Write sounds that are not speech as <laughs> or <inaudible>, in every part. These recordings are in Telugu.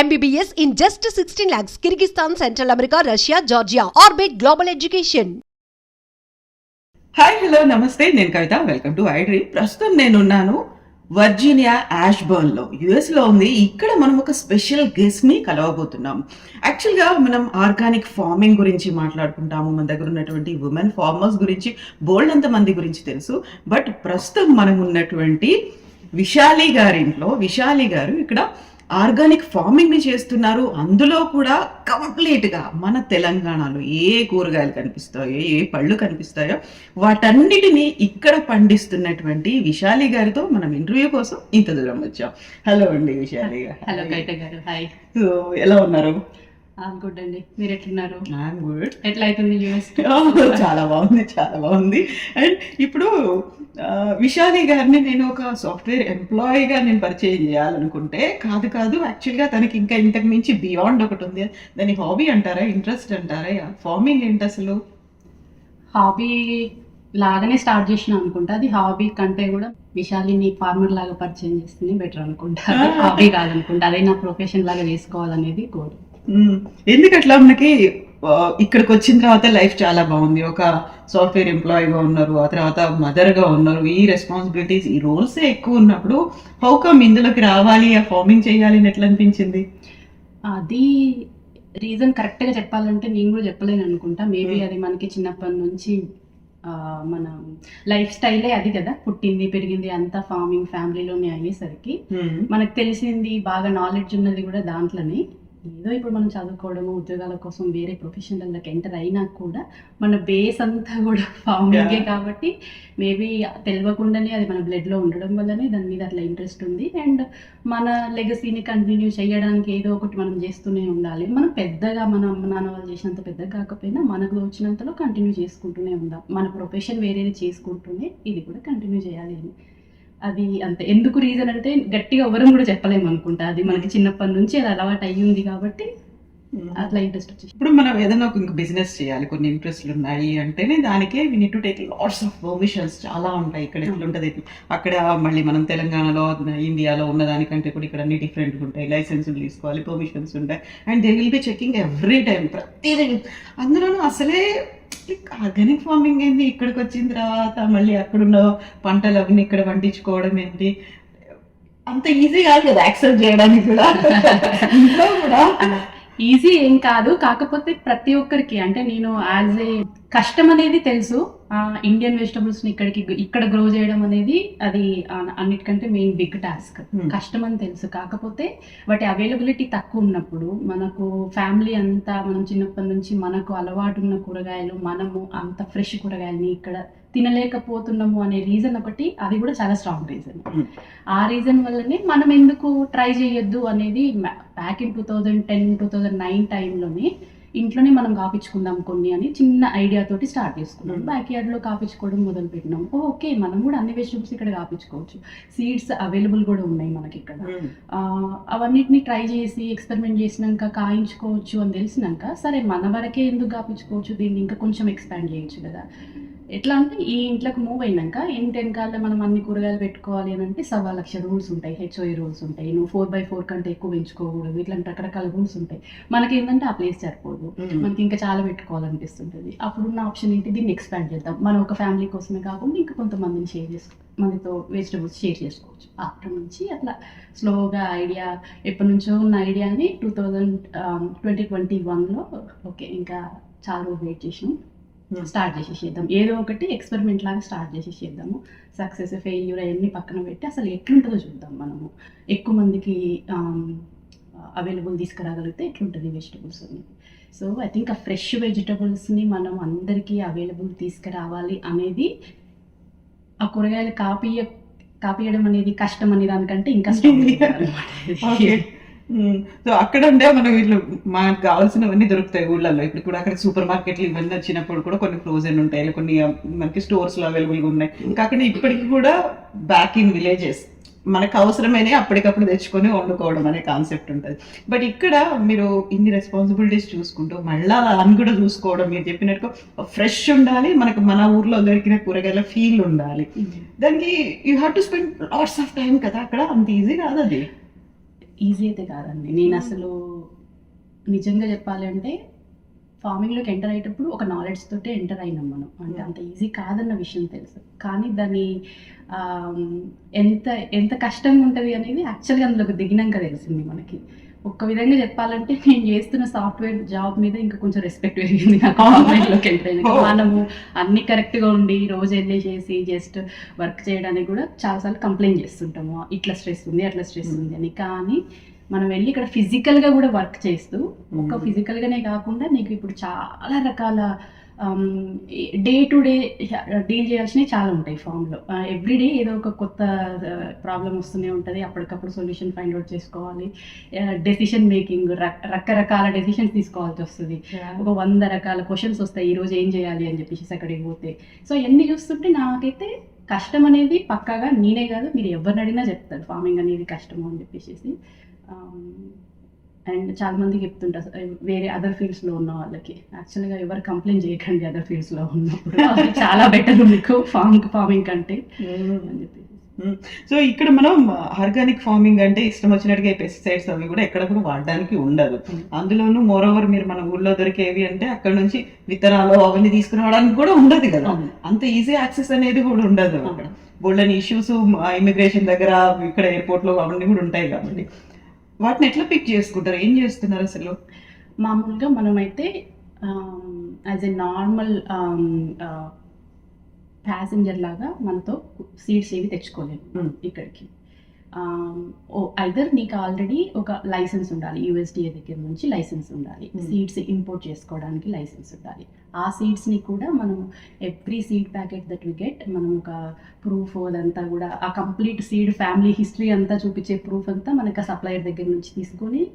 MBBS in just sixteen lakhs Kyrgyzstan central America Russia Georgia Orbit global education hi hello namaste నేను కవిత. వెల్కమ్ టు ఐడ్రీ ప్రస్తుతం నేనున్నాను వర్జీనియా యాష్బర్న్లో యుఎస్లో ఉంది. ఇక్కడ మనం ఒక స్పెషల్ గెస్ట్ని కలవబోతున్నాం. యాక్చువల్గా మనం ఆర్గానిక్ ఫార్మింగ్ గురించి మాట్లాడుకుంటాము. మన దగ్గర ఉన్నటువంటి ఉమెన్ ఫార్మర్స్ గురించి బోల్డ్ అంత మంది గురించి తెలుసు. బట్ ప్రస్తుతం మనం ఉన్నటువంటి విశాలి గారి ఇంట్లో విశాలి గారు ఇక్కడ ఆర్గానిక్ ఫార్మింగ్ని చేస్తున్నారు. అందులో కూడా కంప్లీట్గా మన తెలంగాణలో ఏ కూరగాయలు కనిపిస్తాయో ఏ పళ్ళు కనిపిస్తాయో వాటన్నిటిని ఇక్కడ పండిస్తున్నటువంటి విశాలి గారితో మనం ఇంటర్వ్యూ కోసం ఇంత దూరం వచ్చాం. హలో అండి విశాలి గారు. హలో కైట గారు హాయ్. ఎలా ఉన్నారు? గుడ్ అండి. మీరు ఎట్లున్నారు ఐఎమ్ గుడ్ ఎట్లా అవుతుంది యూఎస్ <laughs> చాలా బాగుంది చాలా బాగుంది. అండ్ ఇప్పుడు విశాలి గారిని నేను ఒక సాఫ్ట్వేర్ ఎంప్లాయీగా నేను పరిచయం చేయాలనుకుంటే కాదు కాదు యాక్చువల్గా తనకి ఇంకా ఇంతకు మించి బియాండ్ ఒకటి ఉంది. దాని హాబీ అంటారా ఇంట్రెస్ట్ అంటారా ఫార్మింగ్ ఏంటి అసలు? హాబీ లాగానే స్టార్ట్ చేసిన అనుకుంటా. అది హాబీ కంటే కూడా విశాలిని ఫార్మర్ లాగా పరిచయం చేస్తుంది బెటర్ అనుకుంటా. హాబీ కాదనుకుంటా. అదే నా ప్రొఫెషన్ లాగా చేసుకోవాలనేది మ్మ్. ఎందుకు అట్లా మనకి ఇక్కడికి వచ్చిన తర్వాత లైఫ్ చాలా బాగుంది. ఒక సాఫ్ట్వేర్ ఎంప్లాయీగా ఉన్నారు ఆ తర్వాత మదర్గా ఉన్నారు. ఈ రెస్పాన్సిబిలిటీస్ ఈ రోల్సే ఎక్కువ ఉన్నప్పుడు హౌ కమ్ ఇందులోకి రావాలి ఆ ఫార్మింగ్ చేయాలి అని ఎట్లా అనిపించింది? అది రీజన్ కరెక్ట్గా చెప్పాలంటే నేను కూడా చెప్పలేను అనుకుంటా. మేబీ. అది మనకి చిన్నప్పటి నుంచి మన లైఫ్ స్టైలే అది కదా. పుట్టింది పెరిగింది అంతా ఫార్మింగ్ ఫ్యామిలీలోనే అయ్యేసరికి. మనకు తెలిసింది బాగా నాలెడ్జ్ ఉన్నది కూడా దాంట్లోనే. ఏదో ఇప్పుడు మనం చదువుకోవడము ఉద్యోగాల కోసం వేరే ప్రొఫెషనల్లోకి ఎంటర్ అయినా కూడా మన బేస్ అంతా కూడా ఫార్మింగే. కాబట్టి మేబీ తెలియకుండానే అది మన బ్లడ్లో ఉండడం వల్లనే దాని మీద అట్లా ఇంట్రెస్ట్ ఉంది. అండ్ మన లెగసీని కంటిన్యూ చేయడానికి ఏదో ఒకటి మనం చేస్తూనే ఉండాలి. మనం పెద్దగా మన అమ్మ నాన్న వాళ్ళు చేసినంత పెద్దగా కాకపోయినా మనకు వచ్చినంతలో కంటిన్యూ చేసుకుంటూనే ఉందాం. మన ప్రొఫెషన్ వేరేది చేసుకుంటూనే ఇది కూడా కంటిన్యూ చేయాలి అని. అది అంతే ఎందుకు రీజన్ అంటే గట్టిగా ఎవరం కూడా చెప్పలేము అనుకుంటా అది మనకి చిన్నప్పటి నుంచి అది అలవాటు అయ్యింది కాబట్టి అట్లా ఇంట్రెస్ట్ వచ్చేసి ఇప్పుడు మనం ఏదైనా ఒక ఇంక బిజినెస్ చేయాలి కొన్ని ఇంట్రెస్ట్లు ఉన్నాయి అంటేనే దానికే we need to take lots of permissions చాలా ఉంటాయి. ఇక్కడ ఎట్లుంటది? ఇట్లా. అక్కడ మళ్ళీ మనం తెలంగాణలో ఇండియాలో ఉన్న దానికంటే కూడా ఇక్కడ అన్ని డిఫరెంట్గా ఉంటాయి. లైసెన్సులు తీసుకోవాలి పర్మిషన్స్ ఉంటాయి. And they will be checking every time ప్రతిదీ అందులోనూ అసలే ఆర్గానిక్ ఫార్మింగ్ ఏంది? ఇక్కడికి వచ్చిన తర్వాత మళ్ళీ అక్కడున్న పంటలు అవన్నీ ఇక్కడ పండించుకోవడం ఏంటి అంత ఈజీ కాదు కదా యాక్సెప్ట్ చేయడానికి కూడా. <laughs> ఇంట్లో కూడా ఈజీ ఏం కాదు. కాకపోతే ప్రతి ఒక్కరికి అంటే నేను యాజ్ ఏ కష్టం అనేది తెలుసు. ఇండియన్ వెజిటబుల్స్ ఇక్కడికి ఇక్కడ గ్రో చేయడం అనేది అది అన్నిటికంటే మెయిన్ బిగ్ టాస్క్. కష్టం అని తెలుసు. కాకపోతే వాటి అవైలబిలిటీ తక్కువ ఉన్నప్పుడు మనకు ఫ్యామిలీ అంతా మనం చిన్నప్పటి నుంచి మనకు అలవాటు ఉన్న కూరగాయలు మనము అంత ఫ్రెష్ కూరగాయలని ఇక్కడ తినలేకపోతున్నాము అనే రీజన్ ఒకటి అది కూడా చాలా స్ట్రాంగ్ రీజన్ Hmm. ఆ రీజన్ వల్లనే మనం ఎందుకు ట్రై చేయొద్దు అనేది back in two thousand ten two thousand nine టైంలోనే ఇంట్లోనే మనం కాపించుకుందాం కొన్ని అని చిన్న ఐడియా తోటి స్టార్ట్ చేసుకున్నాం. Hmm. బ్యాక్ యార్డ్లో కాపించుకోవడం మొదలు పెట్టినాం ఓకే మనం కూడా అన్ని వెజిటబుల్స్ ఇక్కడ కాపించుకోవచ్చు. సీడ్స్ అవైలబుల్ కూడా ఉన్నాయి మనకి ఇక్కడ. ఆ, అవన్నిటిని ట్రై చేసి ఎక్స్పెరిమెంట్ చేసినాక కాయించుకోవచ్చు అని తెలిసినాక సరే మన వరకే ఎందుకు కాపించుకోవచ్చు? దీన్ని ఇంకా కొంచెం ఎక్స్పాండ్ చేయొచ్చు కదా. ఎట్లా అంటే ఈ ఇంట్లోకి మూవ్ అయినాక ఇంటి వెనకాల మనం అన్ని కూరగాయలు పెట్టుకోవాలి అని అంటే సవా లక్ష రూల్స్ ఉంటాయి హెచ్ఓఏ రూల్స్ ఉంటాయి. నువ్వు ఫోర్ బై ఫోర్ కంటే ఎక్కువ పెంచుకోకూడదు. ఇట్లాంటి రకరకాల రూల్స్ ఉంటాయి. మనకి ఏంటంటే ఆ ప్లేస్ సరిపోదు. మనకి ఇంకా చాలా పెట్టుకోవాలనిపిస్తుంటుంది. అప్పుడున్న ఆప్షన్ ఏంటి? దీన్ని ఎక్స్పాండ్ చేద్దాం. మనం ఒక ఫ్యామిలీ కోసమే కాకుండా ఇంకా కొంతమందిని షేర్ చేసుకో మనతో వెజిటబుల్స్ షేర్ చేసుకోవచ్చు. అప్పటి నుంచి అట్లా స్లోగా ఐడియా ఎప్పటి నుంచో ఉన్న ఐడియాని టూ థౌజండ్ ట్వంటీ ట్వంటీ వన్లో ఓకే ఇంకా చాలా వెయిట్ చేసినాం. స్టార్ట్ చేసేసేద్దాం. ఏదో ఒకటి ఎక్స్పెరిమెంట్ లాగా స్టార్ట్ చేసేసేద్దాము. సక్సెస్ ఫెయిల్యూర్ అవన్నీ పక్కన పెట్టి అసలు ఎట్లుంటుందో చూద్దాం మనము. ఎక్కువ మందికి అవైలబుల్ తీసుకురాగలిగితే ఎట్లుంటుంది వెజిటబుల్స్ అనేది సో ఐ థింక్ ఆ ఫ్రెష్ వెజిటబుల్స్ని మనం అందరికీ అవైలబుల్ తీసుకురావాలి అనేది ఆ కూరగాయలు కాపీయ కాపీయడం అనేది కష్టం అనే దానికంటే ఇంకా <laughs> ఓకే. ఇది. సో అక్కడ ఉండే మనం వీళ్ళు మనకు కావాల్సినవన్నీ దొరుకుతాయి ఊళ్ళల్లో. ఇప్పుడు కూడా అక్కడ సూపర్ మార్కెట్లు ఇవన్నీ వచ్చినప్పుడు కూడా కొన్ని ఫ్రోజన్ ఉంటాయి. కొన్ని మనకి స్టోర్స్లో అవైలబుల్గా ఉన్నాయి. కాకుండా ఇప్పటికి కూడా బ్యాక్ ఇన్ విలేజెస్ మనకు అవసరమైన అప్పటికప్పుడు తెచ్చుకొని వండుకోవడం అనే కాన్సెప్ట్ ఉంటుంది. బట్ ఇక్కడ మీరు ఇన్ని రెస్పాన్సిబిలిటీస్ చూసుకుంటూ మళ్ళా అని కూడా చూసుకోవడం మీరు చెప్పినట్టు ఫ్రెష్ ఉండాలి. మనకు మన ఊర్లో దొరికిన కూరగాయల ఫీల్ ఉండాలి. దానికి you have to spend lots of time కదా. అక్కడ అంత ఈజీ కాదు అది. ఈజీ అయితే కాదండి. నేను అసలు నిజంగా చెప్పాలి అంటే ఫార్మింగ్లోకి ఎంటర్ అయ్యేటప్పుడు ఒక నాలెడ్జ్ తోటే ఎంటర్ అయినాం మనం. అంటే అంత ఈజీ కాదన్న విషయం తెలుసు. కానీ దాని ఆమ్, ఎంత ఎంత కష్టంగా ఉంటుంది అనేది యాక్చువల్గా అందులోకి దిగినాక తెలిసింది మనకి. ఒక్క విధంగా చెప్పాలంటే నేను చేస్తున్న సాఫ్ట్వేర్ జాబ్ మీద ఇంకా కొంచెం రెస్పెక్ట్ పెరిగింది నాకు అయినాక Oh. మనము అన్ని కరెక్ట్గా ఉండి రోజు వెళ్ళేసేసి జస్ట్ వర్క్ చేయడానికి కూడా చాలాసార్లు కంప్లైంట్ చేస్తుంటాము ఇట్లా స్ట్రెస్ ఉంది అట్లా స్ట్రెస్ ఉంది అని కానీ మనం వెళ్ళి ఇక్కడ ఫిజికల్గా కూడా వర్క్ చేస్తూ ఒక. ఫిజికల్గానే కాకుండా నీకు ఇప్పుడు చాలా రకాల డే టు డే డీల్ చేయాల్సినవి చాలా ఉంటాయి ఫామ్లో ఎవ్రీడే ఏదో ఒక కొత్త ప్రాబ్లం వస్తూనే ఉంటుంది. అప్పటికప్పుడు సొల్యూషన్ ఫైండ్ అవుట్ చేసుకోవాలి. డెసిషన్ మేకింగ్ రకరకాల డెసిషన్స్ తీసుకోవాల్సి వస్తుంది. ఒక వంద రకాల క్వశ్చన్స్ వస్తాయి. ఈ రోజు ఏం చేయాలి అని చెప్పేసి అక్కడికి పోతే. సో ఎన్ని చూస్తుంటే నాకైతే కష్టం అనేది పక్కాగా నేనే కాదు మీరు ఎవరిని అడిగినా చెప్తారు. ఫార్మింగ్ అనేది కష్టము అని చెప్పేసి అండ్ చాలా మందికి చెప్తుంటారు వేరే అదర్ ఫీల్డ్స్లో ఉన్న వాళ్ళకి. యాక్చువల్గా ఎవరు కంప్లైంట్ చేయకండి అదర్ ఫీల్డ్స్లో ఉన్నప్పుడు. <laughs> చాలా బెటర్ మీకు ఫార్మ్ ఫార్మింగ్ కంటే. అని చెప్పేసి. సో ఇక్కడ మనం ఆర్గానిక్ ఫార్మింగ్ అంటే ఇష్టం వచ్చినట్టుగా పెస్టిసైడ్స్ అవి కూడా ఎక్కడ కూడా వాడడానికి ఉండదు. Mm. అందులోనూ మోర్ ఓవర్ మీరు మన ఊళ్ళో దొరికేవి అంటే అక్కడ నుంచి విత్తనాలు అవన్నీ తీసుకురావడానికి కూడా ఉండదు కదా. అంత ఈజీ యాక్సెస్ అనేది కూడా ఉండదు అక్కడ. బోల్డని ఇష్యూస్ ఇమిగ్రేషన్ దగ్గర ఇక్కడ ఎయిర్పోర్ట్లో అవన్నీ కూడా ఉంటాయి కాబట్టి. వాటిని ఎట్లా పిక్ చేసుకుంటారు? ఏం చేస్తున్నారు అసలు? మామూలుగా మనమైతే యాజ్ ఎ నార్మల్ ప్యాసింజర్ లాగా మనతో సీట్స్ ఏవి తెచ్చుకోలేము. ఇక్కడికి. ఐదర్ నీకు ఆల్రెడీ ఒక లైసెన్స్ ఉండాలి. యూఎస్డిఏ దగ్గర నుంచి లైసెన్స్ ఉండాలి. Hmm. సీడ్స్ ఇంపోర్ట్ చేసుకోవడానికి లైసెన్స్ ఉండాలి. ఆ సీడ్స్ని కూడా మనం every seed packet that we get మనం ఒక ప్రూఫ్ అదంతా కూడా ఆ కంప్లీట్ సీడ్ ఫ్యామిలీ హిస్టరీ అంతా చూపించే ప్రూఫ్ అంతా మనకి ఆ సప్లయర్ దగ్గర నుంచి తీసుకొని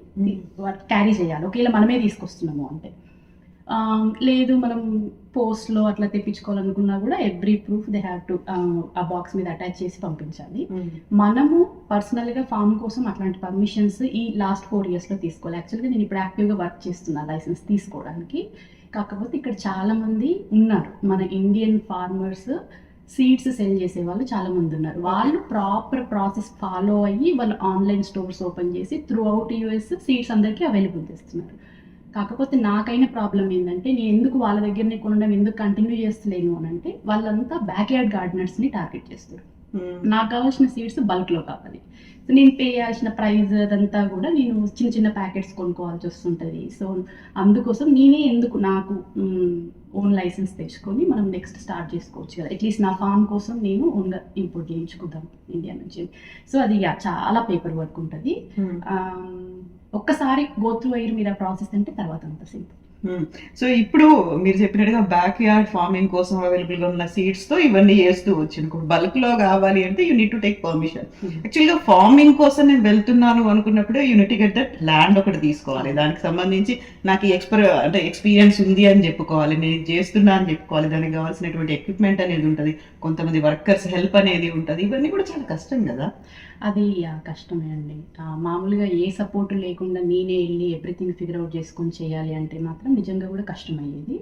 క్యారీ చేయాలి. ఒకవేళ మనమే తీసుకొస్తున్నాము అంటే. లేదు మనం పోస్ట్లో అట్లా తెప్పించుకోవాలనుకున్నా కూడా every proof they have to ఆ బాక్స్ మీద అటాచ్ చేసి పంపించాలి. మనము పర్సనల్గా ఫామ్ కోసం అట్లాంటి పర్మిషన్స్ ఈ లాస్ట్ ఫోర్ ఇయర్స్లో తీసుకోవాలి. యాక్చువల్గా నేను ఇప్పుడు యాక్టివ్గా వర్క్ చేస్తున్నా లైసెన్స్ తీసుకోవడానికి. కాకపోతే ఇక్కడ చాలామంది ఉన్నారు. మన ఇండియన్ ఫార్మర్స్ సీడ్స్ సెల్ చేసే వాళ్ళు చాలా మంది ఉన్నారు వాళ్ళు ప్రాపర్ ప్రాసెస్ ఫాలో అయ్యి వాళ్ళు ఆన్లైన్ స్టోర్స్ ఓపెన్ చేసి త్రూ అవుట్ యూఎస్ సీడ్స్ అందరికీ అవైలబుల్ చేస్తున్నారు. కాకపోతే నాకైన ప్రాబ్లం ఏంటంటే నేను ఎందుకు వాళ్ళ దగ్గరనే కొనడం ఎందుకు కంటిన్యూ చేస్తలేను అని అంటే వాళ్ళంతా బ్యాక్ యార్డ్ గార్డెనర్స్ని టార్గెట్ చేస్తారు. నాకు కావాల్సిన సీడ్స్ బల్క్లో కావాలి. సో నేను పే చేయాల్సిన ప్రైస్ అదంతా కూడా నేను చిన్న చిన్న ప్యాకెట్స్ కొనుక్కోవాల్సి వస్తుంటుంది. సో అందుకోసం నేనే ఎందుకు నాకు ఓన్ లైసెన్స్ తెచ్చుకొని మనం నెక్స్ట్ స్టార్ట్ చేసుకోవచ్చు కదా. అట్లీస్ట్ నా ఫామ్ కోసం నేను ఓన్గా ఇంపోర్ట్ చేయించుకుందాం ఇండియా నుంచి. సో అది చాలా పేపర్ వర్క్ ఉంటుంది. ఒక్కసారి గోత్రు అయ్యి మీరు ఆ ప్రాసెస్ అంటే తర్వాత అంత సింపుల్ సో ఇప్పుడు మీరు చెప్పినట్టుగా బ్యాక్ యార్డ్ ఫార్మింగ్ కోసం అవైలబుల్గా ఉన్న సీడ్స్తో ఇవన్నీ చేస్తూ వచ్చింది బల్క్లో కావాలి అంటే you need to take permission యాక్చువల్గా ఫార్మింగ్ కోసం నేను వెళ్తున్నాను అనుకున్నప్పుడు యూనిట్ గెట్ దట్ ల్యాండ్ ఒకటి తీసుకోవాలి. దానికి సంబంధించి నాకు ఎక్స్పర్ అంటే ఎక్స్పీరియన్స్ ఉంది అని చెప్పుకోవాలి. నేను చేస్తున్నా అని చెప్పుకోవాలి. దానికి కావాల్సినటువంటి ఎక్విప్మెంట్ అనేది ఉంటుంది. కొంతమంది వర్కర్స్ హెల్ప్ అనేది ఉంటుంది. ఇవన్నీ కూడా చాలా కష్టం కదా? అది కష్టమే అండి. మామూలుగా ఏ సపోర్ట్ లేకుండా నేనే వెళ్ళి ఎవ్రీథింగ్ ఫిగర్ అవుట్ చేసుకొని చేయాలి అంటే మాత్రం నిజంగా కూడా కష్టమయ్యేది.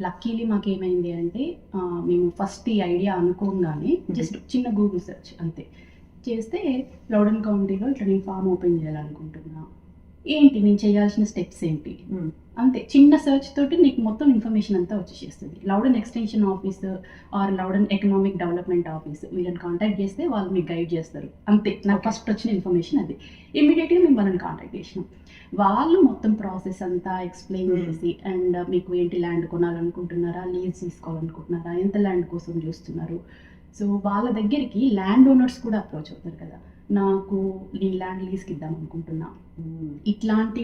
లక్కీలీ మాకేమైంది అంటే ఆ, మేము ఫస్ట్ ఈ ఐడియా అనుకోగానే జస్ట్ చిన్న గూగుల్ సెర్చ్ అంతే. చేస్తే లౌడన్ కౌంటీలో ఇట్లా నేను ఫామ్ ఓపెన్ చేయాలనుకుంటున్నా. ఏంటి నేను చేయాల్సిన స్టెప్స్ ఏంటి? అంతే. చిన్న సెర్చ్ తోటి నీకు మొత్తం ఇన్ఫర్మేషన్ అంతా వచ్చేసేస్తుంది. Loudoun extension office or Loudoun economic development office వీళ్ళని కాంటాక్ట్ చేస్తే వాళ్ళు మీకు గైడ్ చేస్తారు. అంతే. నాకు. ఫస్ట్ వచ్చిన ఇన్ఫర్మేషన్ అది. ఇమీడియట్గా మేము వాళ్ళని కాంటాక్ట్ చేసినాం. వాళ్ళు మొత్తం ప్రాసెస్ అంతా ఎక్స్ప్లెయిన్ Hmm. చేసి అండ్ మీకు ఏంటి ల్యాండ్ కొనాలనుకుంటున్నారా లీజ్ తీసుకోవాలనుకుంటున్నారా ఎంత ల్యాండ్ కోసం చూస్తున్నారు. సో వాళ్ళ దగ్గరికి ల్యాండ్ ఓనర్స్ కూడా అప్రోచ్ అవుతారు కదా. నాకు నీ ల్యాండ్ లీజ్కి ఇద్దాం అనుకుంటున్నా. ఇట్లాంటి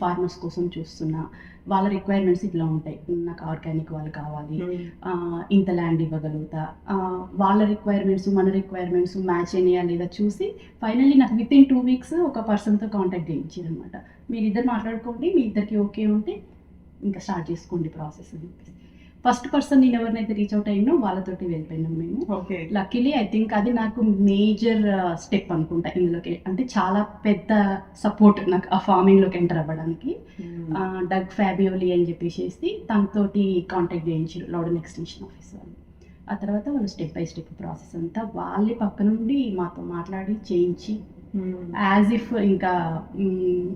ఫార్మర్స్ కోసం చూస్తున్నా వాళ్ళ రిక్వైర్మెంట్స్ ఇట్లా ఉంటాయి. నాకు ఆర్గానిక్ వాళ్ళు కావాలి. ఇంత ల్యాండ్ ఇవ్వగలుగుతా. వాళ్ళ రిక్వైర్మెంట్స్ మన రిక్వైర్మెంట్స్ మ్యాచ్ అయినాయా లేదా చూసి ఫైనల్లీ నాకు విత్ ఇన్ టూ వీక్స్ ఒక పర్సన్తో కాంటాక్ట్ చేయించారు అనమాట మీరు ఇద్దరు మాట్లాడుకోండి మీ ఇద్దరికి ఓకే ఉంటే ఇంకా స్టార్ట్ చేసుకోండి ప్రాసెస్ అని చెప్పేసి. ఫస్ట్ పర్సన్ నేను ఎవరినైతే రీచ్ అవుట్ అయినో వాళ్ళతోటి వెళ్ళిపోయినాం మేము. ఓకే. లక్కీలీ ఐ థింక్ అది నాకు మేజర్ స్టెప్ అనుకుంటా ఇందులోకి. అంటే చాలా పెద్ద సపోర్ట్ నాకు ఆ ఫార్మింగ్లోకి ఎంటర్ అవ్వడానికి. డగ్ ఫ్యాబియోలి అని చెప్పేసి తనతోటి కాంటాక్ట్ చేయించారు లౌడన్ ఎక్స్టెన్షన్ ఆఫీస్ వాళ్ళు ఆ తర్వాత వాళ్ళు స్టెప్ బై స్టెప్ ప్రాసెస్ అంతా వాళ్ళే పక్క నుండి మాతో మాట్లాడి చేయించి యాజ్ ఇఫ్ ఇంకా మ్,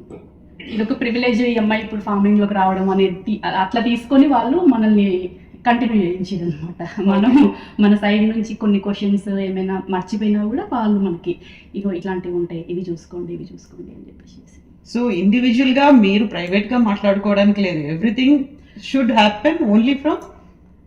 ఇదొక ప్రివిలేజ్ ఈ అమ్మాయి ఇప్పుడు ఫార్మింగ్లోకి రావడం అనేది అట్లా తీసుకొని వాళ్ళు మనల్ని కంటిన్యూ చేయించారు అనమాట మనం మన సైడ్ నుంచి కొన్ని క్వశ్చన్స్ ఏమైనా మర్చిపోయినా కూడా వాళ్ళు మనకి ఇగో ఇట్లాంటివి ఉంటాయి ఇవి చూసుకోండి ఇవి చూసుకోండి అని చెప్పేసి. సో ఇండివిజువల్గా మీరు ప్రైవేట్గా మాట్లాడుకోవడానికి లేదు. Everything should happen only from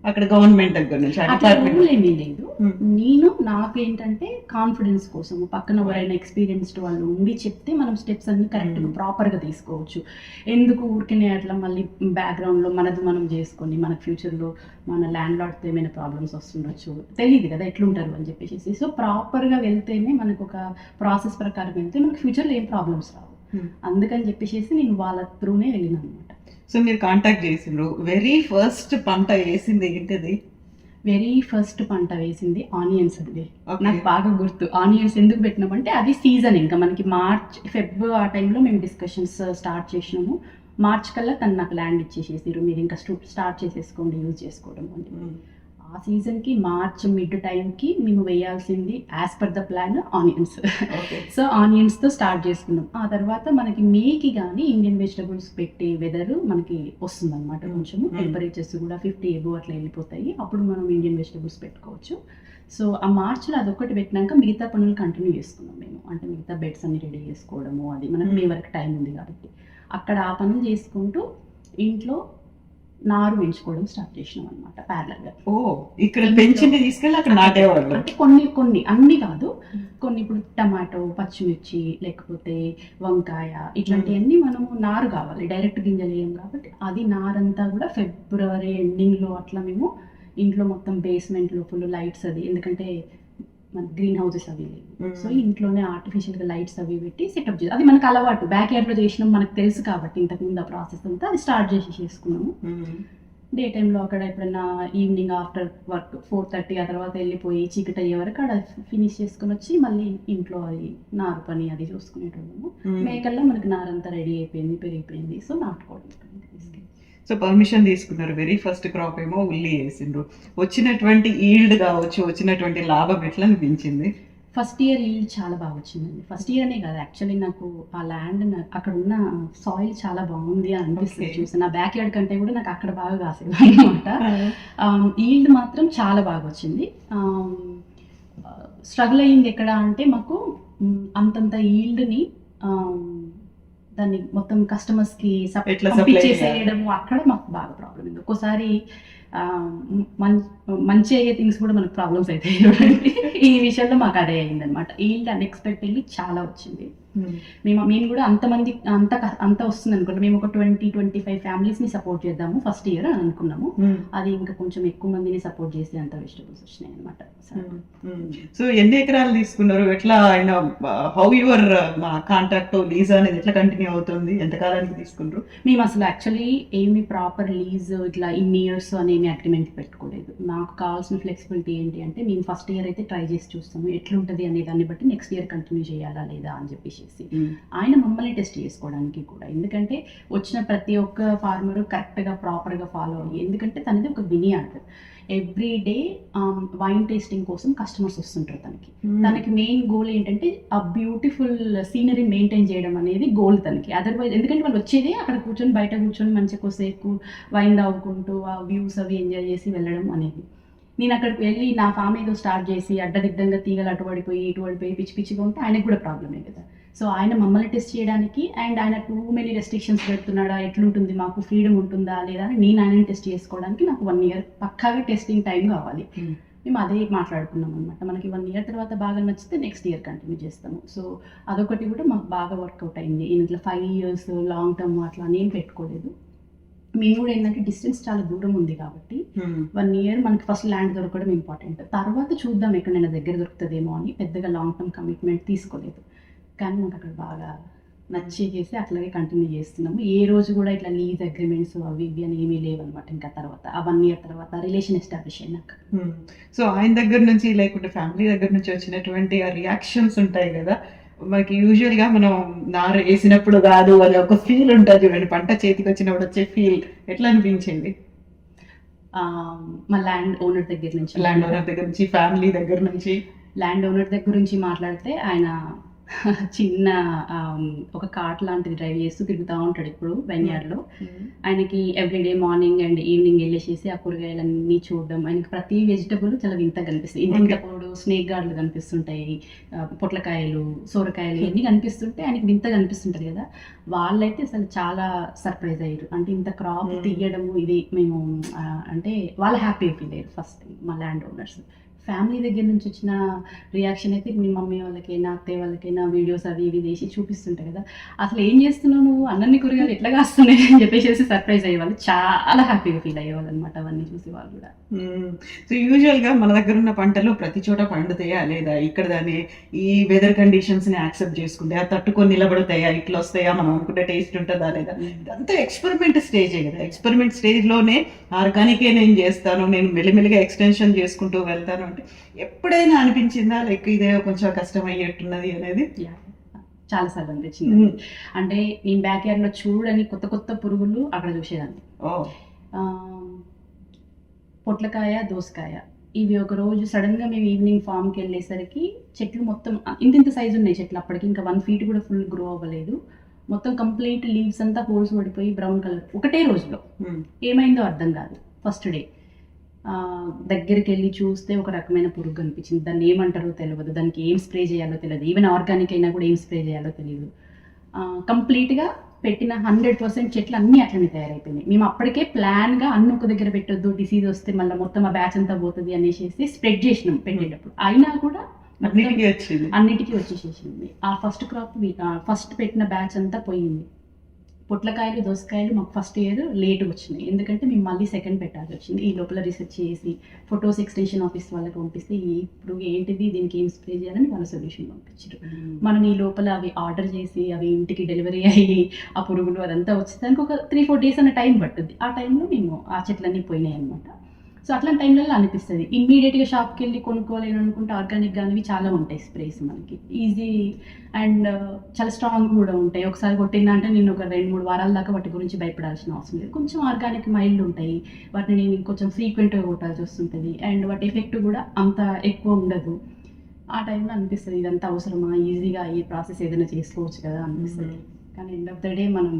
అక్కడ గవర్నమెంట్ దగ్గర నుంచి లేదు. Hmm. నేను నాకేంటంటే కాన్ఫిడెన్స్ కోసం పక్కన ఎవరైనా ఎక్స్పీరియన్స్డ్ వాళ్ళు ఉండి చెప్తే మనం స్టెప్స్ అన్ని కరెక్ట్గా Hmm. ప్రాపర్గా తీసుకోవచ్చు. ఎందుకు ఊరికనే అట్లా మళ్ళీ బ్యాక్గ్రౌండ్లో మనది మనం చేసుకొని మన ఫ్యూచర్లో మన ల్యాండ్ లాడ్తో ఏమైనా ప్రాబ్లమ్స్ వస్తుండొచ్చు. తెలియదు కదా ఎట్లుంటారు అని చెప్పేసి సో ప్రాపర్గా వెళ్తేనే మనకు ఒక ప్రాసెస్ ప్రకారం వెళ్తే మనకు ఫ్యూచర్లో ఏం ప్రాబ్లమ్స్ రావు. Hmm. అందుకని చెప్పేసి నేను వాళ్ళ త్రూనే వెళ్ళిన అనమాట. సో మీరు కాంటాక్ట్ చేసిండ్రు. వెరీ ఫస్ట్ పంట వేసింది ఏంటిది? వెరీ ఫస్ట్ పంట వేసింది ఆనియన్స్ అండి. నాకు బాగా గుర్తు. ఆనియన్స్ ఎందుకు పెట్టినామంటే అది సీజన్ ఇంకా. మనకి మార్చ్ ఫెబ్ ఆ టైంలో మేము డిస్కషన్స్ స్టార్ట్ చేసినాము. మార్చ్ కల్లా తను నాకు ల్యాండ్ ఇచ్చేసేసారు మీరు ఇంకా స్టార్ట్ చేసేసుకోండి యూజ్ చేసుకోవడం Hmm. ఆ సీజన్కి మార్చ్ మిడ్ టైంకి మేము వేయాల్సింది as per the plan onions. So ఆనియన్స్తో start చేసుకున్నాం. ఆ తర్వాత మనకి మేకి కానీ ఇండియన్ వెజిటబుల్స్ పెట్టే వెదర్ మనకి వస్తుంది అనమాట Mm. కొంచెము. Mm. టెంపరేచర్స్ కూడా ఫిఫ్టీ ఎబో అట్లా వెళ్ళిపోతాయి. అప్పుడు మనం ఇండియన్ వెజిటబుల్స్ పెట్టుకోవచ్చు. సో ఆ మార్చిలో అదొకటి పెట్టినాక మిగతా పనులు కంటిన్యూ చేసుకున్నాం మేము. అంటే మిగతా బెడ్స్ అన్ని రెడీ చేసుకోవడము అది మనకి Mm. మే వరకు టైం ఉంది కాబట్టి. అక్కడ ఆ పనులు చేసుకుంటూ ఇంట్లో నారు పెంచుకోవడం స్టార్ట్ చేసినాం అనమాట ప్యారలర్గా ఓ ఇక్కడ పెంచింది తీసుకెళ్ళి అక్కడ నాటేవాళ్ళు అంటే కొన్ని కొన్ని అన్ని కాదు. కొన్ని ఇప్పుడు టమాటో పచ్చిమిర్చి లేకపోతే వంకాయ ఇట్లాంటివన్నీ మనము నారు కావాలి డైరెక్ట్ గింజలు వేయం కాబట్టి అది నారంతా కూడా ఫిబ్రవరి ఎండింగ్లో అట్లా మేము ఇంట్లో మొత్తం బేస్మెంట్లో ఫుల్ లైట్స్ అది ఎందుకంటే మన గ్రీన్ హౌసెస్ అవి లేవు. సో ఇంట్లోనే ఆర్టిఫిషియల్గా లైట్స్ అవి పెట్టి సెటప్ చేసి అది మనకు అలవాటు బ్యాక్ యార్డ్లో చేసినాం మనకు తెలుసు కాబట్టి ఇంతకుముందు ఆ ప్రాసెస్ అంతా అది స్టార్ట్ చేసి చేసుకున్నాము Hmm. డే టైంలో అక్కడ ఎప్పుడైనా evening after work four thirty ఆ తర్వాత వెళ్ళిపోయి చీకటి అయ్యే వరకు అక్కడ ఫినిష్ చేసుకుని వచ్చి మళ్ళీ ఇంట్లో అది నారు పని అది చూసుకునేటోళ్ళము. మేకల్లో మనకి నారంతా రెడీ అయిపోయింది పెరిగిపోయింది. సో నాటుకోవడం సో పర్మిషన్ తీసుకున్నారు. వెరీ ఫస్ట్ క్రాప్ ఏమో ఉల్లి వేసిండ్రు. వచ్చినటువంటి ఈల్డ్ కావచ్చు వచ్చినటువంటి లాభం ఎట్లా అనిపించింది? ఫస్ట్ ఇయర్ ఈల్డ్ చాలా బాగా వచ్చిందండి. ఫస్ట్ ఇయర్ అనే కాదు యాక్చువల్లీ నాకు ఆ ల్యాండ్ అక్కడ ఉన్న సాయిల్ చాలా బాగుంది అని అనిపిస్తుంది. చూసి నా బ్యాక్ యార్డ్ కంటే కూడా నాకు అక్కడ బాగా కాసేది అనమాట ఈల్డ్ మాత్రం చాలా బాగా వచ్చింది. స్ట్రగుల్ అయ్యింది ఎక్కడ అంటే మాకు అంతంత ఈల్డ్ని దాన్ని మొత్తం కస్టమర్స్కి supply చేసేయడము అక్కడ మాకు బాగా ప్రాబ్లం ఉంది ఒక్కోసారి మంచి అయ్యే థింగ్స్ కూడా మనకు ప్రాబ్లమ్స్ అవుతాయి చూడండి. ఈ విషయంలో మాకు అదే అయింది అనమాట ఈల్డ్ అన్ఎక్స్పెక్టెడ్లీ చాలా వచ్చింది. మేము మేము కూడా అంతమంది అంత అంత వస్తుంది అనుకుంటాం. మేము ఒక ట్వంటీ ట్వంటీ ఫైవ్ ఫ్యామిలీస్ని సపోర్ట్ చేద్దాము ఫస్ట్ ఇయర్ అని అనుకున్నాము. అది ఇంకా కొంచెం ఎక్కువ మందిని సపోర్ట్ చేసి అంత వెజిటబుల్స్ వచ్చినాయి అనమాట సో ఎన్ని ఎకరాలు తీసుకున్నారు? ఎట్లా ఆయన హౌ యువర్ కాంట్రాక్ట్ లీజ్ అనేది ఎట్లా కంటిన్యూ అవుతుంది? ఎంత కాలానికి తీసుకున్నారు? మేము అసలు యాక్చువల్లీ ఏమి ప్రాపర్ లీజ్ ఇట్లా ఇన్ని ఇయర్స్ అని ఏమి అగ్రిమెంట్ పెట్టుకోలేదు. నాకు కావాల్సిన ఫ్లెక్సిబిలిటీ ఏంటి అంటే మేము ఫస్ట్ ఇయర్ అయితే ట్రై చేసి చూస్తాము. ఎట్లుంటుంది అనే దాన్ని బట్టి నెక్స్ట్ ఇయర్ కంటిన్యూ చేయాలా లేదా అని చెప్పేసి. ఆయన మమ్మల్ని టెస్ట్ చేసుకోవడానికి కూడా. ఎందుకంటే వచ్చిన ప్రతి ఒక్క ఫార్మర్ కరెక్ట్గా ప్రాపర్గా ఫాలో అయ్యి ఎందుకంటే తనది ఒక vineyard every day wine tasting కోసం కస్టమర్స్ వస్తుంటారు తనకి. తనకి మెయిన్ గోల్ ఏంటంటే ఆ బ్యూటిఫుల్ సీనరీ మెయింటైన్ చేయడం అనేది గోల్ తనకి. అదర్వైజ్ ఎందుకంటే వాళ్ళు వచ్చేదే అక్కడ కూర్చొని బయట కూర్చొని మంచిగా కొద్దిసేపు వైన్ తాగుకుంటూ ఆ వ్యూస్ అవి ఎంజాయ్ చేసి వెళ్ళడం అనేది. నేను అక్కడికి వెళ్ళి నా ఫామ్ ఏదో స్టార్ట్ చేసి అడ్డదిడ్డంగా తీగలు అటు పడిపోయి ఇటు పడిపోయి పిచ్చి పిచ్చిగా ఉంటే ఆయనకు కూడా ప్రాబ్లమే కదా. సో ఆయన మమ్మల్ని టెస్ట్ చేయడానికి అండ్ ఆయన టూ మెనీ రెస్ట్రిక్షన్స్ పెడుతున్నాడా ఎట్లుంటుంది మాకు ఫ్రీడమ్ ఉంటుందా లేదా అని నేను ఆయనని టెస్ట్ చేసుకోవడానికి నాకు వన్ ఇయర్ పక్కాగా టెస్టింగ్ టైం కావాలి. Hmm. మేము అదే మాట్లాడుకున్నాం అనమాట మనకి వన్ ఇయర్ తర్వాత బాగా నచ్చితే నెక్స్ట్ ఇయర్ కంటిన్యూ చేస్తాము. సో అదొకటి కూడా మాకు బాగా వర్కౌట్ అయింది. ఇట్లా ఫైవ్ ఇయర్స్ లాంగ్ టర్మ్ అట్లా ఏం పెట్టుకోలేదు. మేము కూడా ఏంటంటే డిస్టెన్స్ చాలా దూరం ఉంది కాబట్టి వన్ ఇయర్ మనకి ఫస్ట్ ల్యాండ్ దొరకడం ఇంపార్టెంట్. తర్వాత చూద్దాం ఎక్కడైనా దగ్గర దొరుకుతుందేమో అని పెద్దగా లాంగ్ టర్మ్ కమిట్మెంట్ తీసుకోలేదు. కానీ మాకు అక్కడ బాగా నచ్చి చేసి అట్లాగే కంటిన్యూ చేస్తున్నాము. ఏ రోజు కూడా ఇట్లా లీజ్ అగ్రిమెంట్స్ అవి ఇవి అని ఏమీ లేవు అనమాట ఇంకా తర్వాత. ఆ వన్ ఇయర్ తర్వాత రిలేషన్ ఎస్టాబ్లిష్ అయినాక. సో ఆయన దగ్గర నుంచి లేకుంటే ఫ్యామిలీ దగ్గర నుంచి వచ్చినటువంటి ఆ రియాక్షన్స్ ఉంటాయి కదా. మనకి యూజువల్గా మనం నార వేసినప్పుడు కాదు అని ఒక ఫీల్ ఉంటుంది. చూడండి పంట చేతికి వచ్చినప్పుడు వచ్చే ఫీల్ ఎట్లా అనిపించింది? మా ల్యాండ్ ఓనర్ దగ్గర నుంచి. ల్యాండ్ ఓనర్ దగ్గర నుంచి ఫ్యామిలీ దగ్గర నుంచి. ల్యాండ్ ఓనర్ దగ్గర నుంచి మాట్లాడితే ఆయన <laughs> చిన్న ఒక కార్ట్ లాంటిది డ్రైవ్ చేస్తూ తిరుగుతూ ఉంటాడు ఇప్పుడు వెన్యార్డ్లో ఆయనకి ఎవ్రీడే మార్నింగ్ అండ్ ఈవినింగ్ వెళ్ళేసేసి ఆ కూరగాయలన్నీ చూడడం. ఆయనకి ప్రతి వెజిటబుల్ చాలా వింతగా కనిపిస్తుంది. ఇంత ఇంత పొడు స్నేక్ గార్డ్లు కనిపిస్తుంటాయి. పొట్లకాయలు సోరకాయలు ఇవన్నీ కనిపిస్తుంటే ఆయనకి వింతగా కనిపిస్తుంటది కదా. వాళ్ళైతే అసలు చాలా సర్ప్రైజ్ అయ్యారు. అంటే ఇంత క్రాప్. తీయడము ఇది మేము అంటే వాళ్ళు హ్యాపీ ఫీల్ అయ్యారు ఫస్ట్ మా ల్యాండ్ ఓనర్స్ ఫ్యామిలీ దగ్గర నుంచి వచ్చిన రియాక్షన్ అయితే మీ మమ్మీ వాళ్ళకైనా అత్తయ్య వాళ్ళకైనా వీడియోస్ అవి ఇవి తీసి చూపిస్తుంటాయి కదా. అసలు ఏం చేస్తున్నావు నువ్వు? అన్నీ కూరగాయలు ఎట్లా కాస్తున్నాయి అని చెప్పేసి సర్ప్రైజ్ అయ్యేవాళ్ళు. చాలా హ్యాపీగా ఫీల్ అయ్యేవాళ్ళు అనమాట అవన్నీ చూసి వాళ్ళు కూడా. సో యూజువల్గా మన దగ్గర ఉన్న పంటలు ప్రతి చోట పండుతాయా లేదా? ఇక్కడ దాన్ని ఈ వెదర్ కండిషన్స్ని యాక్సెప్ట్ చేసుకుంటాయా తట్టుకొని నిలబడతాయా? ఇట్లా వస్తాయా? మనం అనుకుంటే టేస్ట్ ఉంటుందా లేదా? ఇదంతా ఎక్స్పెరిమెంట్ స్టేజే కదా. ఎక్స్పెరిమెంట్ స్టేజ్లోనే ఆర్గానికే నేను చేస్తాను నేను మెల్లిమెల్లిగా ఎక్స్టెన్షన్ చేసుకుంటూ వెళ్తాను అంటే ఎప్పుడైనా అనిపించిందా? లైక్ ఇదే కొంచెం కష్టం అయ్యేట్టున్నది అనేది? Yeah. చాలా సార్లు అనిపించింది. అంటే నేను బ్యాక్ యార్డ్లో చూడని కొత్త కొత్త పురుగులు అక్కడ చూసేదాన్ని. పొట్లకాయ దోసకాయ. ఇవి ఒక రోజు సడన్గా మేము ఈవినింగ్ ఫామ్కి వెళ్ళేసరికి చెట్లు మొత్తం ఇంత ఇంత సైజు ఉన్నాయి చెట్లు అప్పటికి. ఇంకా వన్ ఫీట్ కూడా ఫుల్ గ్రో అవ్వలేదు. మొత్తం కంప్లీట్ లీవ్స్ అంతా హోల్స్ పడిపోయి బ్రౌన్ కలర్ ఒకటే రోజులో. ఏమైందో అర్థం కాదు. ఫస్ట్ డే దగ్గరికి వెళ్ళి చూస్తే ఒక రకమైన పురుగు కనిపించింది దాన్ని ఏమంటారో తెలియదు దానికి ఏం స్ప్రే చేయాలో తెలియదు ఈవెన్ ఆర్గానిక్ అయినా కూడా ఏం స్ప్రే చేయాలో తెలియదు కంప్లీట్గా పెట్టిన హండ్రెడ్ పర్సెంట్ చెట్లు అన్నీ అట్లనే తయారైపోయినాయి. మేము అప్పటికే ప్లాన్గా అన్ని ఒక దగ్గర పెట్టొద్దు డిసీజ్ వస్తే మళ్ళీ మొత్తం ఆ బ్యాచ్ అంతా పోతుంది అనేసి స్ప్రెడ్ చేసినాం పెట్టేటప్పుడు. అయినా కూడా అన్నిటికీ వచ్చింది. అన్నిటికీ వచ్చేసేసింది. ఆ ఫస్ట్ క్రాప్ ఫస్ట్ పెట్టిన బ్యాచ్ అంతా పోయింది. పొట్లకాయలు దోసకాయలు మాకు ఫస్ట్ ఇయర్ లేట్ వచ్చినాయి. ఎందుకంటే మేము మళ్ళీ సెకండ్ పెట్టాల్సి వచ్చింది. ఈ లోపల రీసెర్చ్ చేసి ఫొటోస్ ఎక్స్టెన్షన్ ఆఫీస్ వాళ్ళకి పంపిస్తే ఇప్పుడు ఏంటిది దీనికి ఏం స్ప్రే చేయాలని వాళ్ళ సొల్యూషన్ పంపించారు. మనం ఈ లోపల అవి ఆర్డర్ చేసి అవి ఇంటికి డెలివరీ అయ్యి ఆ పురుగులు అదంతా వచ్చేదానికి ఒక త్రీ ఫోర్ డేస్ అనే టైం పట్టుద్ది. ఆ టైంలో మేము ఆ చెట్లన్నీ పోయినాయి అనమాట సో అట్లాంటి టైంలలో అనిపిస్తుంది. ఇమ్మీడియట్గా షాప్కి వెళ్ళి కొనుక్కోలేను అనుకుంటే ఆర్గానిక్ కానీ చాలా ఉంటాయి స్ప్రేస్ మనకి. ఈజీ అండ్ చాలా స్ట్రాంగ్ కూడా ఉంటాయి. ఒకసారి కొట్టిందంటే నేను ఒక రెండు మూడు వారాల దాకా వాటి గురించి భయపడాల్సిన అవసరం లేదు. కొంచెం ఆర్గానిక్ మైల్డ్ ఉంటాయి. వాటిని నేను కొంచెం ఫ్రీక్వెంట్గా కొట్టాల్సి వస్తుంటుంది. అండ్ వాటి ఎఫెక్ట్ కూడా అంత ఎక్కువ ఉండదు. ఆ టైంలో అనిపిస్తుంది ఇదంతా అవసరమా? ఈజీగా ఈ ప్రాసెస్ ఏదైనా చేసుకోవచ్చు కదా అనిపిస్తుంది. కానీ ఎండ్ ఆఫ్ ద డే మనం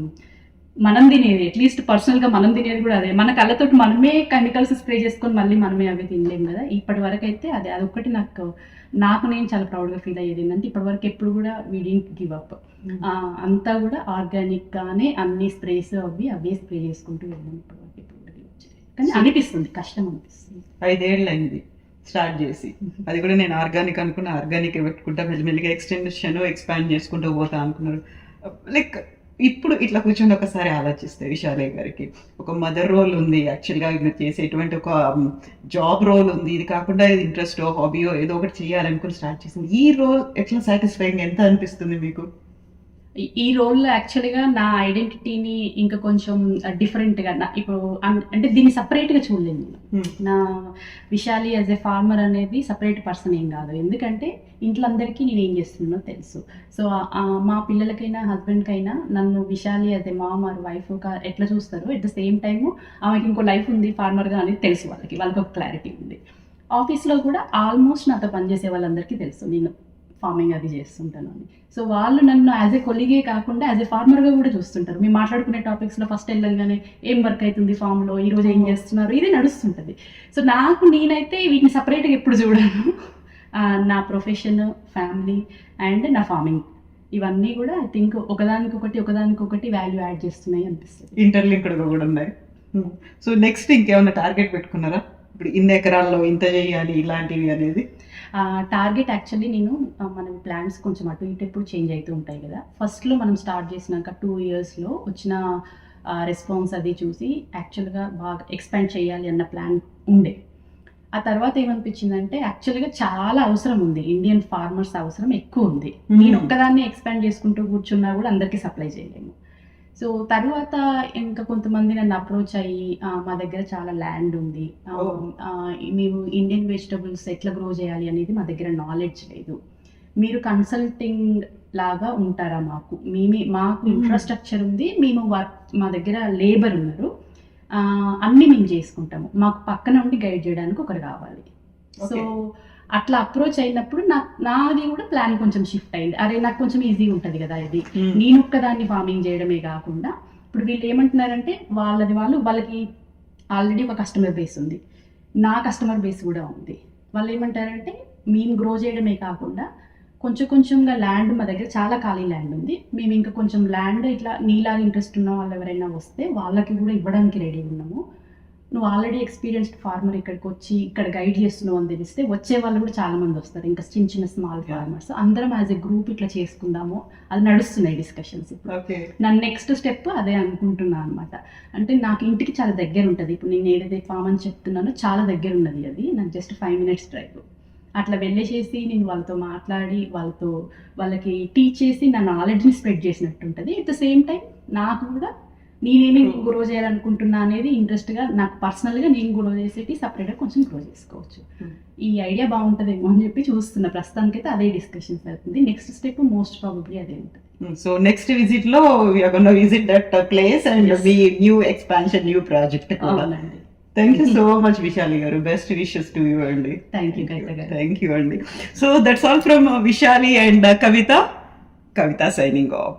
మనం తినేది అట్లీస్ట్ పర్సనల్గా మనం తినేది కూడా అదే. మన కళ్ళతో మనమే కెమికల్స్ స్ప్రే చేసుకొని మళ్ళీ మనమే అవి తినలేం కదా. ఇప్పటి వరకు అయితే అదే అదొక్కటి నాకు నాకు నేను చాలా ప్రౌడ్గా ఫీల్ అయ్యేది ఏంటంటే ఇప్పటి వరకు ఎప్పుడు కూడా వీడింట్ గివ్ అప్ అంతా కూడా ఆర్గానిక్గానే అన్ని స్ప్రేస్ అవి అవే స్ప్రే చేసుకుంటూ వెళ్ళాం ఇప్పటి వరకు. కానీ అనిపిస్తుంది కష్టం అనిపిస్తుంది. ఐదేళ్ళు అయింది స్టార్ట్ చేసి. అది కూడా నేను ఆర్గానిక్ అనుకున్న ఆర్గానిక్ పెట్టుకుంటా మెల్లిమెల్లిగా ఎక్స్టెన్షన్ ఎక్స్పాండ్ చేసుకుంటూ పోతా అనుకున్నారు. లైక్ ఇప్పుడు ఇట్లా కూర్చొని ఒకసారి ఆలోచిస్తే విశాలయ్య గారికి ఒక మదర్ రోల్ ఉంది యాక్చువల్గా ఇది చేసేటువంటి ఒక um, జాబ్ రోల్ ఉంది. ఇది కాకుండా ఇది ఇంట్రెస్టో హాబీయో ఏదో ఒకటి చేయాలనుకుని స్టార్ట్ చేసింది. ఈ రోల్ ఎట్లా సాటిస్ఫైయింగ్ ఎంత అనిపిస్తుంది మీకు? ఈ- రోల్లో యాక్చువల్గా నా ఐడెంటిటీని ఇంకా కొంచెం డిఫరెంట్గా నా ఇప్పుడు అంటే దీన్ని సపరేట్గా చూడలేను. నేను Hmm. నా విశాలి యాజ్ ఎ ఫార్మర్ అనేది సపరేట్ పర్సన్ ఏం కాదు. ఎందుకంటే ఇంట్లో అందరికీ నేను ఏం చేస్తున్నానో తెలుసు. సో మా పిల్లలకైనా హస్బెండ్కైనా నన్ను Vishali as a mom or wife ఎట్లా చూస్తారు? ఎట్ ద సేమ్ టైము ఆమెకి ఇంకో లైఫ్ ఉంది ఫార్మర్గా అనేది తెలుసు వాళ్ళకి. వాళ్ళకి ఒక క్లారిటీ ఉంది. ఆఫీస్లో కూడా ఆల్మోస్ట్ నాతో పనిచేసే వాళ్ళందరికీ తెలుసు నేను. ఫార్మింగ్ అది చేస్తుంటాను అని. సో వాళ్ళు నన్ను యాజ్ ఎ కొలిగే కాకుండా యాజ్ ఎ ఫార్మర్గా కూడా చూస్తుంటారు. మేము మాట్లాడుకునే టాపిక్స్లో ఫస్ట్ వెళ్ళంగానే ఏం వర్క్ అవుతుంది ఫామ్లో ఈ రోజు ఏం చేస్తున్నారు? ఇది నడుస్తుంటుంది. సో నాకు నేనైతే వీటిని సపరేట్గా ఎప్పుడు చూడను. <laughs> నా ప్రొఫెషన్ ఫ్యామిలీ అండ్ నా ఫార్మింగ్ ఇవన్నీ కూడా ఐ థింక్ ఒకదానికొకటి ఒకదానికొకటి వాల్యూ యాడ్ చేస్తున్నాయి అనిపిస్తుంది. ఇంటర్లింక్డ్ కూడా ఉన్నాయి. సో నెక్స్ట్ ఇంకేమైనా టార్గెట్ పెట్టుకున్నారా? ఇప్పుడు ఇన్ని ఎకరాల్లో ఇంత చేయాలి ఇలాంటివి అనేది. టార్గెట్ యాక్చువల్లీ నేను మన ప్లాన్స్ కొంచెం అటు ఇటు ఎప్పుడు చేంజ్ అవుతూ ఉంటాయి కదా. ఫస్ట్లో మనం స్టార్ట్ చేసినాక టూ ఇయర్స్లో వచ్చిన రెస్పాన్స్ అది చూసి యాక్చువల్గా బాగా ఎక్స్పాండ్ చేయాలి అన్న ప్లాన్ ఉండే. ఆ తర్వాత ఏమనిపించిందంటే యాక్చువల్గా చాలా అవసరం ఉంది. ఇండియన్ ఫార్మర్స్ అవసరం ఎక్కువ ఉంది. Hmm. నేను ఒక్కదాన్ని ఎక్స్పాండ్ చేసుకుంటూ కూర్చున్నా కూడా అందరికీ సప్లై చేయలేము. సో తర్వాత ఇంకా కొంతమంది నన్ను అప్రోచ్ అయ్యి "ఆ, మా దగ్గర చాలా ల్యాండ్ ఉంది ఆ. ఆ, మేము ఇండియన్ వెజిటబుల్స్ ఎట్లా గ్రో చేయాలి అనేది మా దగ్గర నాలెడ్జ్ లేదు మీరు కన్సల్టింగ్ లాగా ఉంటారా మాకు మేమే మాకు. ఇన్ఫ్రాస్ట్రక్చర్ ఉంది మేము వర్క్ మా దగ్గర లేబర్ ఉన్నారు ఆ, అన్నీ మేము చేసుకుంటాము మాకు పక్కన ఉండి గైడ్ చేయడానికి ఒకరు కావాలి సో. అట్లా అప్రోచ్ అయినప్పుడు నా నాది కూడా ప్లాన్ కొంచెం షిఫ్ట్ అయింది. అరే నాకు కొంచెం ఈజీ ఉంటుంది కదా ఇది. నేను ఒక్కదాన్ని ఫార్మింగ్ చేయడమే కాకుండా ఇప్పుడు వీళ్ళు ఏమంటున్నారంటే వాళ్ళది వాళ్ళు వాళ్ళకి ఆల్రెడీ ఒక కస్టమర్ బేస్ ఉంది. నా కస్టమర్ బేస్ కూడా ఉంది. వాళ్ళు ఏమంటారంటే మేము గ్రో చేయడమే కాకుండా కొంచెం కొంచెంగా ల్యాండ్ మా దగ్గర చాలా ఖాళీ ల్యాండ్ ఉంది. మేము ఇంకా కొంచెం ల్యాండ్ ఇట్లా నీలాగా ఇంట్రెస్ట్ ఉన్న వాళ్ళు ఎవరైనా వస్తే వాళ్ళకి కూడా ఇవ్వడానికి రెడీ ఉన్నాము. నువ్వు ఆల్రెడీ ఎక్స్పీరియన్స్డ్ ఫార్మర్ ఇక్కడికి వచ్చి ఇక్కడ గైడ్ చేస్తున్నావు అని తెలిస్తే వచ్చే వాళ్ళు కూడా చాలా మంది వస్తారు. ఇంకా చిన్న చిన్న స్మాల్ ఫార్మర్స్ అందరం యాజ్ ఎ గ్రూప్ ఇట్లా చేసుకుందాము. అది నడుస్తున్నాయి డిస్కషన్స్ ఇప్పుడు. ఓకే నా నెక్స్ట్ స్టెప్ అదే అనుకుంటున్నా అనమాట అంటే నాకు ఇంటికి చాలా దగ్గర ఉంటుంది. ఇప్పుడు నేను ఏదైతే ఫామ్ అని చెప్తున్నానో చాలా దగ్గర ఉన్నది అది. నాకు జస్ట్ ఫైవ్ మినిట్స్ డ్రైవ్ అట్లా వెళ్ళేసేసి నేను వాళ్ళతో మాట్లాడి వాళ్ళతో వాళ్ళకి టీచ్ చేసి నా నాలెడ్జ్ని స్ప్రెడ్ చేసినట్టు ఉంటుంది. అట్ ద సేమ్ టైం నాకు కూడా నేనేమి గ్రో చేయాలనుకుంటున్నా అనేది ఇంట్రెస్ట్గా నాకు పర్సనల్గా నేను గ్రో చేసేటి సపరేట్గా కొంచెం గ్రో చేసుకోవచ్చు. Hmm. ఈ ఐడియా బాగుంటుందేమో అని చెప్పి చూస్తున్నా. ప్రస్తుతానికైతే అదే డిస్కషన్స్ అవుతుంది నెక్స్ట్ స్టెప్ మోస్ట్ ప్రాబబ్లీ అదే ఉంటుంది. సో నెక్స్ట్ విజిట్లో విజిట్ దట్ ప్లేస్ అండ్. మీ న్యూ ఎక్స్పాన్షన్ న్యూ ప్రాజెక్ట్ అవునండి. Thank you so much Vishali garu. Best wishes to you అండి. థ్యాంక్ యూ థ్యాంక్ యూ అండి. So that's all from Vishali and Kavitha Kavitha signing off